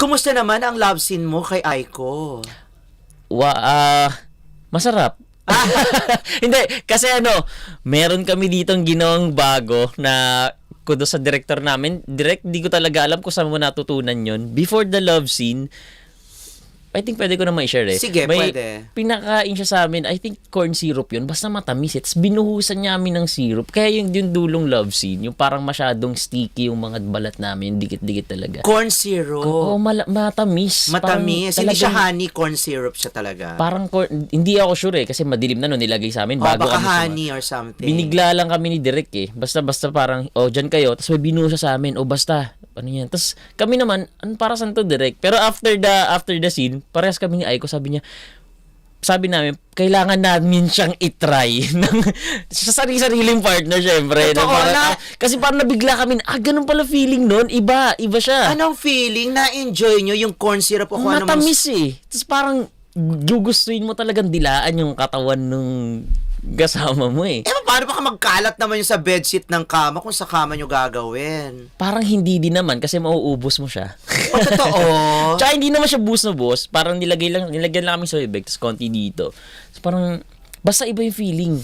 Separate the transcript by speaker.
Speaker 1: Kumusta naman ang love scene mo kay Aiko?
Speaker 2: Wa, ah, masarap. Hindi, kasi ano, meron kami ditong ginawang bago na kudo sa director namin. Direct, di ko talaga alam kung saan mo natutunan yon Before the love scene, I think pwede ko na ma-share eh.
Speaker 1: Sige,
Speaker 2: May
Speaker 1: pwede.
Speaker 2: Pinakain siya sa amin, I think corn syrup yun. Basta matamis. It's binuhusan niya amin ng syrup. Kaya yung, yung dulong love scene, yung parang masyadong sticky yung mga balat namin, dikit-dikit talaga.
Speaker 1: Corn syrup.
Speaker 2: Oo, mala- matamis. Parang
Speaker 1: Matamis. Hindi siya honey, corn syrup siya talaga.
Speaker 2: Parang cor- hindi ako sure eh kasi madilim na no nilagay sa amin
Speaker 1: Oh,
Speaker 2: bago
Speaker 1: baka
Speaker 2: kami
Speaker 1: honey or something.
Speaker 2: Binigla lang kami ni Direk eh. Basta basta parang oh diyan kayo tapos may binusa sa amin. Oh basta ano yan. Tapos kami naman ano para saan to Direk? Pero after the after the scene, parehas kami ni Aiko sabi niya sabi namin, kailangan namin siyang itry ng sa sarili-sariling partner syempre.
Speaker 1: Totoo,
Speaker 2: parang,
Speaker 1: na-
Speaker 2: ah, kasi parang nabigla kami, ah, ganun pala feeling nun. Iba, iba siya.
Speaker 1: Anong feeling? Na-enjoy nyo yung corn syrup o kung ano
Speaker 2: Matamis eh. Tapos parang gugustuhin mo talagang dilaan yung katawan nung kasama mo eh.
Speaker 1: Eh, paano baka magkalat naman yung sa bedsheet ng kama kung sa kama nyo gagawin?
Speaker 2: Parang hindi din naman kasi mauubos mo siya.
Speaker 1: O, totoo.
Speaker 2: Tsaka hindi naman siya bus na bus. Parang nilagay lang, nilagyan lang kami sa bibig, tapos konti dito. So, parang, basta iba yung feeling.